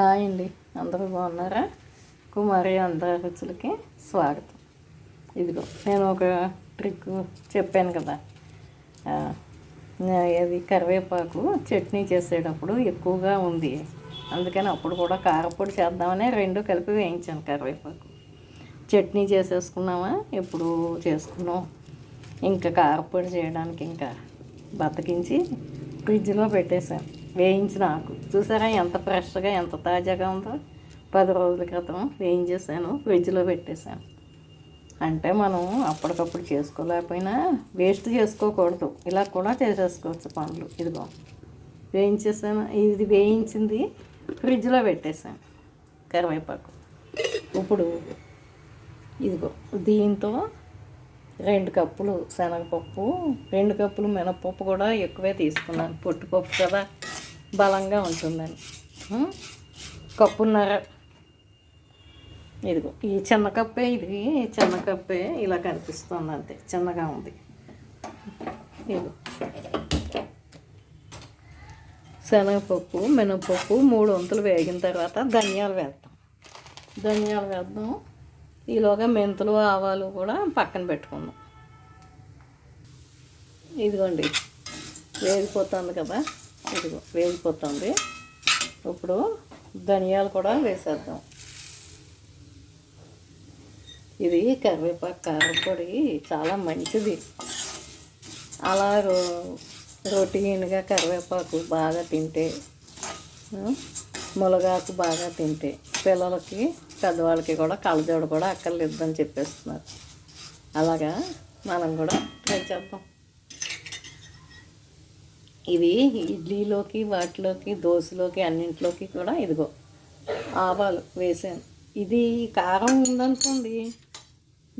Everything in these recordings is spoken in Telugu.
హాయ్ అండి. అందరూ బాగున్నారా? కుమారి అందరి రుచులకి స్వాగతం. ఇదిగో నేను ఒక ట్రిక్ చెప్పాను కదా. అది కరివేపాకు చట్నీ చేసేటప్పుడు ఎక్కువగా ఉంది. అందుకని అప్పుడు కూడా కారపొడి చేద్దామని రెండు కలిపి వేయించాను కరివేపాకు. చట్నీ చేసేసుకున్నామా? ఎప్పుడు చేసుకున్నాం. ఇంకా కారపొడి చేయడానికి ఇంకా బతికించి ఫ్రిడ్జ్లో పెట్టేశాను. వేయించిన ఆకు. చూసారా ఎంత ఫ్రెష్గా ఎంత తాజాగా ఉందో? పది రోజుల క్రితం వేయించేసాను ఫ్రిడ్జ్లో పెట్టేశాను. అంటే మనం అప్పటికప్పుడు చేసుకోలేకపోయినా వేస్ట్ చేసుకోకూడదు. ఇలా కూడా చేసేసుకోవచ్చు పనులు ఇదిగో వేయించేసాను ఇది వేయించింది ఫ్రిడ్జ్లో పెట్టేశాను. కరివేపాకు. ఇప్పుడు ఇదిగో దీంతో రెండు కప్పులు శనగపప్పు రెండు కప్పులు మినపప్పు కూడా ఎక్కువే తీసుకున్నాను. పొట్టుపప్పు కదా. బలంగా ఉంటుందని. కప్పున్నర. ఇదిగో ఈ చిన్న కప్పే ఇది చిన్న కప్పే ఇలా కనిపిస్తుంది అంతే చిన్నగా ఉంది. ఇదిగో. శనగపప్పు మినపప్పు మూడు వంతులు వేగిన తర్వాత ధనియాలు వేద్దాం. ధనియాలు వేద్దాం. ఈలోగా మెంతులు ఆవాలు కూడా పక్కన పెట్టుకుందాం. ఇదిగోండి వేగిపోతుంది కదా. ఇదిగో వేగిపోతుంది. ఇప్పుడు ధనియాలు కూడా వేసేద్దాం. ఇది కరివేపాకు కారపొడి చాలా మంచిది. అలా రో రొటీన్గా కరివేపాకు బాగా తింటే ములగాకు మునగాకు బాగా తింటే పిల్లలకి పెద్దవాళ్ళకి కూడా కళ్ళజోడు కూడా అక్కర్లేదని చెప్పేస్తున్నారు. అలాగా మనం కూడా ట్రై చేద్దాం. ఇది ఇడ్లీలోకి వాటిలోకి దోశలోకి అన్నింటిలోకి కూడా ఇదిగో ఆవాలు వేసాను. ఇది కారం ఉందనుకోండి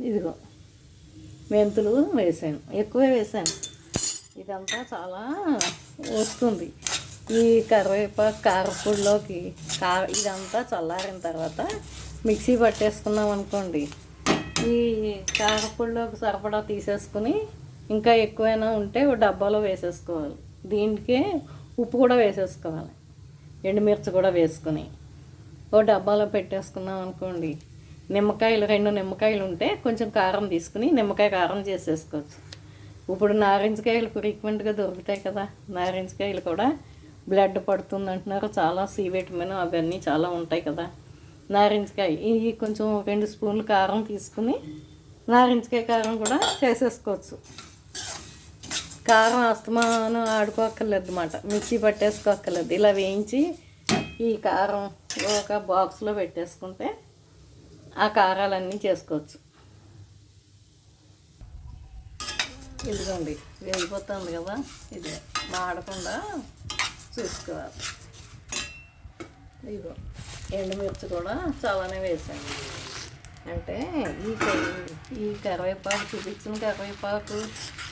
ఇదిగో మెంతులు వేసాను. ఎక్కువే వేసాను. ఇదంతా చాలా వస్తుంది. ఈ కరివేపాకు కారపొడిలోకి కా ఇదంతా చల్లారిన తర్వాత మిక్సీ పట్టేసుకున్నాం అనుకోండి ఈ కారపొడిలోకి సరిపడా తీసేసుకుని ఇంకా ఎక్కువైనా ఉంటే డబ్బాలో వేసేసుకోవాలి. దీనికే ఉప్పు కూడా వేసేసుకోవాలి. ఎండుమిర్చి కూడా వేసుకుని. ఓ డబ్బాలో పెట్టేసుకున్నాం అనుకోండి. నిమ్మకాయలు రెండు నిమ్మకాయలు ఉంటే కొంచెం కారం తీసుకుని నిమ్మకాయ కారం చేసేసుకోవచ్చు. ఇప్పుడు నారింజకాయలు ఫ్రీక్వెంట్గా దొరుకుతాయి కదా. నారింజకాయలు కూడా బ్లడ్ పడుతుంది అంటున్నారు చాలా సి విటమిన్ అవన్నీ చాలా ఉంటాయి కదా. నారింజకాయ ఇవి కొంచెం రెండు స్పూన్లు కారం తీసుకుని నారింజకాయ కారం కూడా చేసేసుకోవచ్చు. కారం అస్తమానం ఆడుకోక్కర్లేదు అనమాట మిక్సీ పట్టేసుకోక్కర్లేదు. ఇలా వేయించి ఈ కారం ఒక బాక్స్లో పెట్టేసుకుంటే ఆ కారాలన్నీ చేసుకోవచ్చు. ఇదిగోండి వేగిపోతుంది కదా. ఇది మాడకుండా చూసుకోవాలి. ఇదిగో ఎండుమిర్చి కూడా చాలానే వేసాను. అంటే ఈ ఈ కరివేపాకు చూపించిన కరివేపాకు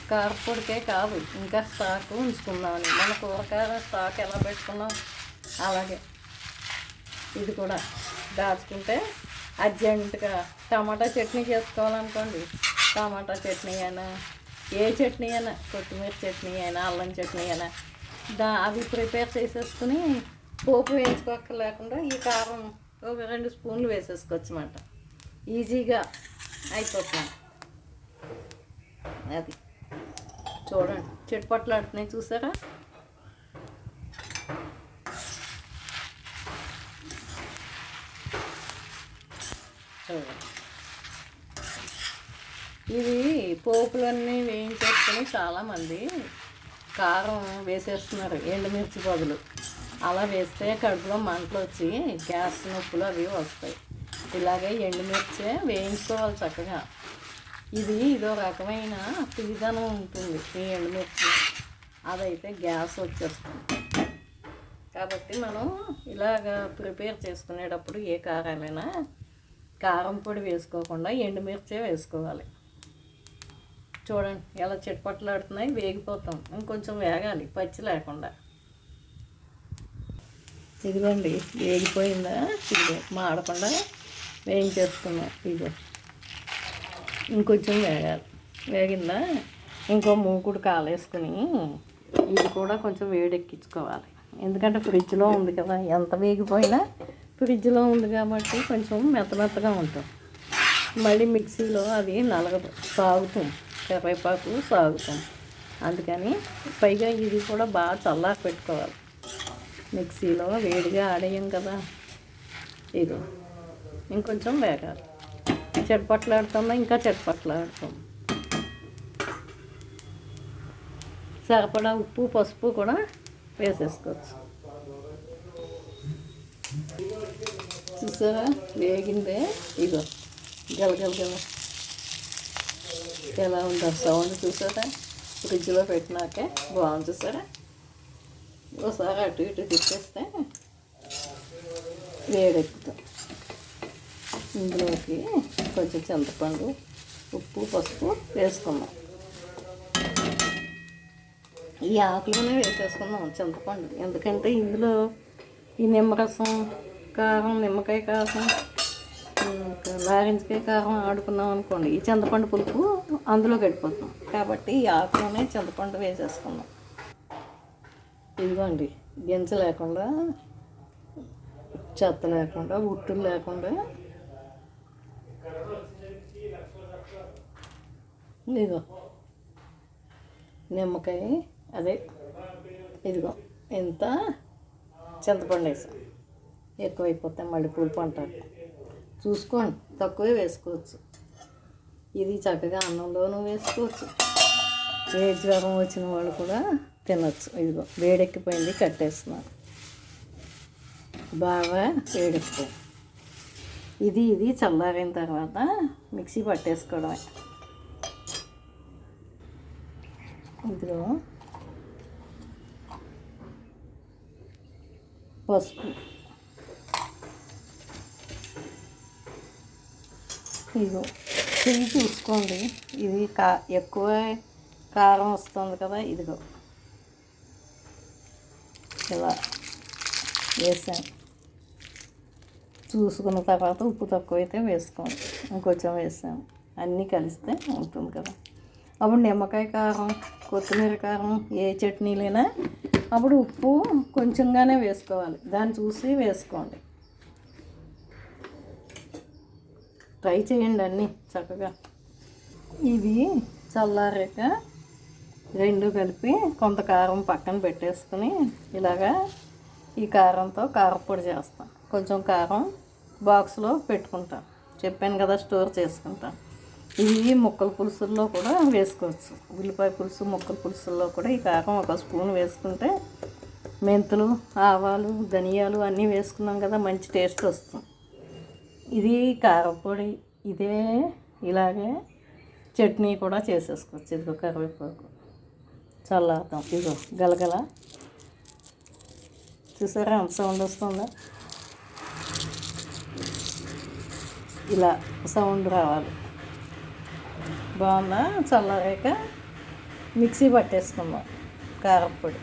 కారపొడికే కాదు ఇంకా స్టాక్ ఉంచుకుందామని మన కూరగాయల స్టాక్ ఎలా పెట్టుకున్నాం అలాగే ఇది కూడా దాచుకుంటే అర్జెంటుగా టమాటా చట్నీ చేసుకోవాలనుకోండి టమాటా చట్నీ అయినా ఏ చట్నీ అయినా కొత్తిమీర చట్నీ అయినా అల్లం చట్నీ అయినా దా అవి ప్రిపేర్ చేసేసుకుని పోపు వేసుకోక లేకుండా ఈ కారం ఒక రెండు స్పూన్లు వేసేసుకోవచ్చు అన్నమాట ఈజీగా అయిపోతుంది అది చూడండి. చెట్పట్లు ఆడుతున్నాయి చూసారా? ఇది పోపులన్నీ వేయించేసుకొని చాలామంది కారం వేసేస్తున్నారు ఎండుమిర్చి బదులు. అలా వేస్తే కడుపులో మంటలు వచ్చి గ్యాస్ నొప్పులు అవి వస్తాయి. ఇలాగే ఎండుమిర్చే వేయించుకోవాలి చక్కగా. ఇది ఇదో రకమైన తీదనం ఉంటుంది ఈ ఎండుమిర్చి. అదైతే గ్యాస్ వచ్చేస్తుంది. కాబట్టి మనం ఇలాగ ప్రిపేర్ చేసుకునేటప్పుడు ఏ కారమైనా కారం పొడి వేసుకోకుండా ఎండుమిర్చే వేసుకోవాలి. చూడండి ఎలా చిట్పట్లాడుతున్నాయి వేగిపోతాం. ఇంకొంచెం వేగాలి పచ్చి లేకుండా. ఇదిగోండి వేగిపోయిందా? ఇదిగో మాడకుండా వేయించేసుకున్నాం. ఇదిగో. ఇంకొంచెం వేగాలి వేగిందా? ఇంకో మూకుడు కాలేసుకుని ఇది కూడా కొంచెం వేడెక్కించుకోవాలి. ఎందుకంటే ఫ్రిడ్జ్లో ఉంది కదా ఎంత వేగిపోయినా ఫ్రిడ్జ్లో ఉంది కాబట్టి కొంచెం మెత్త మెత్తగా ఉంటుంది. మళ్ళీ మిక్సీలో అది నలగదు సాగుతాం కరివేపాకు సాగుతాం అందుకని పైగా ఇది కూడా బాగా చల్లారి పెట్టుకోవాలి. మిక్సీలో వేడిగా ఆడేయం కదా. ఇది ఇంకొంచెం వేగాలి. చెట్పట్లాడుతున్నా ఇంకా చెట్పట్లాడుతాం సరిపడా ఉప్పు పసుపు కూడా వేసేసుకోవచ్చు. చూసారా? వేగిందే ఇదో గలగల గల. ఎలా ఉందో సౌండ్ చూసారా? ఫ్రిడ్జ్లో పెట్టినాకే బాగుంది చూసారా? ఒకసారి అటు ఇటు తిప్పేస్తే వేడెక్కుతాం. ఇందులోకి కొంచెం చింతపండు ఉప్పు పసుపు వేసుకున్నాం ఈ ఆకులోనే వేసేసుకుందాం చింతపండు. ఎందుకంటే ఇందులో ఈ నిమ్మరసం కారం నిమ్మకాయ కారం నారింజకాయ కారం ఆడుకున్నాం అనుకోండి ఈ చింతపండు పులుపు అందులో గడిపోతున్నాం కాబట్టి ఈ ఆకులోనే చింతపండు వేసేసుకుందాం. ఇదిగోండి గింజ లేకుండా చెత్త లేకుండా ఉట్టులు లేకుండా ఇదిగో. నిమ్మకాయ అదే ఇదిగో. ఇంత చింతపండు వేసాం. ఎక్కువైపోతే మళ్ళీ పులుపు అంటారు. చూసుకోండి తక్కువే వేసుకోవచ్చు. ఇది చక్కగా అన్నంలోనూ వేసుకోవచ్చు. ఏ జ్వరం వచ్చిన వాళ్ళు కూడా తినచ్చు. ఇదిగో వేడెక్కిపోయింది కట్టేస్తున్నాను బాగా వేడెక్కిపోయింది. ఇది ఇది చల్లారిన తర్వాత మిక్సీ పట్టేసుకోవడమే. ఇందులో పసుపు. ఇదిగో చెయ్యి చూసుకోండి. ఇది కా ఎక్కువ కారం వస్తుంది కదా ఇదిగో. ఇలా వేసాం చూసుకున్న తర్వాత ఉప్పు తక్కువ అయితే వేసుకోండి. ఇంకొంచెం వేసాము అన్నీ కలిస్తే ఉంటుంది కదా. అప్పుడు నిమ్మకాయ కారం కొత్తిమీర కారం ఏ చట్నీలైనా అప్పుడు ఉప్పు కొంచెంగానే వేసుకోవాలి. దాన్ని చూసి వేసుకోండి. ట్రై చేయండి అన్నీ చక్కగా. ఇవి చల్లారాక రెండు కలిపి కొంత కారం పక్కన పెట్టేసుకుని ఇలాగా ఈ కారంతో కారపొడి చేస్తాం కొంచెం కారం బాక్స్లో పెట్టుకుంటాం చెప్పాను కదా స్టోర్ చేసుకుంటాను. ఇవి ముక్కల పులుసుల్లో కూడా వేసుకోవచ్చు. ఉల్లిపాయ పులుసు ముక్కల పులుసుల్లో కూడా ఈ కారం ఒక స్పూన్ వేసుకుంటే మెంతులు ఆవాలు ధనియాలు అన్నీ వేసుకున్నాం కదా మంచి టేస్ట్ వస్తుంది. ఇది కారపొడి ఇదే ఇలాగే చట్నీ కూడా చేసేసుకోవచ్చు. ఇదిగో కరివేపాకు చల్లారుతాం ఇదిగో గలగల. చూసారా సౌండ్ వస్తుందా? ఇలా సౌండ్ రావాలి. బాగుందా? చల్లారాక మిక్సీ పట్టేసుకుందాం. కారంపొడి